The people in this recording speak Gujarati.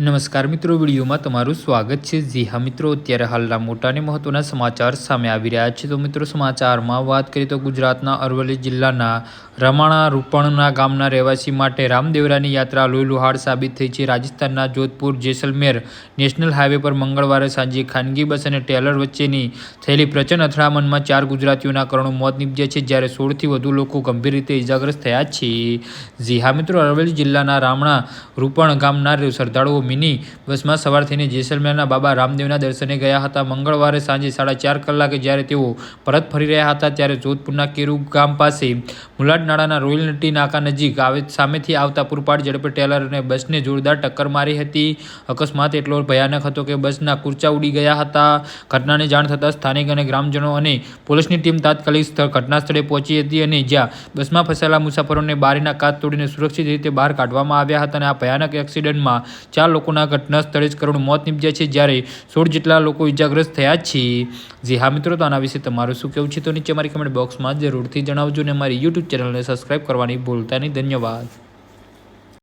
નમસ્કાર મિત્રો, વિડીયોમાં તમારું સ્વાગત છે. જી હા મિત્રો, અત્યારે હાલના મોટા અને મહત્વના સમાચાર સામે આવી રહ્યા છે. તો મિત્રો, સમાચારમાં વાત કરીએ તો ગુજરાતના અરવલ્લી જિલ્લાના રમાણા રૂપણના ગામના રહેવાસી માટે રામદેવરાની યાત્રા લોહીલુહાડ સાબિત થઈ છે. રાજસ્થાનના જોધપુર જેસલમેર નેશનલ હાઈવે પર મંગળવારે સાંજે ખાનગી બસ અને ટેલર વચ્ચેની થયેલી પ્રચંડ અથડામણમાં ચાર ગુજરાતીઓના કરોડો મોત નીપજ્યા છે. જ્યારે સોળથી વધુ લોકો ગંભીર રીતે ઇજાગ્રસ્ત થયા છે. જી હા મિત્રો, અરવલ્લી જિલ્લાના રામણા રૂપણ ગામના શ્રદ્ધાળુઓ મિની બસમાં સવાર થઈને જેસલમેરના બાબા રામદેવના દર્શને ગયા હતા. મંગળવારે સાંજે સાડા ચાર કલાકે જ્યારે તેઓ પરત ફરી રહ્યા હતા, ત્યારે જોધપુરના કેરુ ગામ પાસે મુલાડનાળાના રોયલ નટી નાકા નજીક આવે, સામેથી આવતા પૂરપાટ ઝડપે ટેલર અને બસને જોરદાર ટક્કર મારી હતી. અકસ્માત એટલો ભયાનક હતો કે બસના કુર્ચા ઉડી ગયા હતા. ઘટનાની જાણ થતાં સ્થાનિક અને ગ્રામજનો અને પોલીસની ટીમ તાત્કાલિક સ્થળ ઘટના સ્થળે પહોંચી હતી અને જ્યાં બસમાં ફસાયેલા મુસાફરોને બારીના કાચ તોડીને સુરક્ષિત રીતે બહાર કાઢવામાં આવ્યા હતા અને આ ભયાનક એક્સિડન્ટમાં ચાર લોકોના ઘટના સ્થળે જ કરોડ મોત નીપજ્યા છે. જ્યારે સોળ જેટલા લોકો ઇજાગ્રસ્ત થયા છે. જે હા મિત્રો, તો આના વિશે તમારું શું કહેવું છે? તો નીચે મારી કમેન્ટ બોક્સમાં જરૂરથી જણાવજો અને મારી યુટ્યુબ ચેનલને સબસ્ક્રાઈબ કરવાની ભૂલતા નહીં. ધન્યવાદ.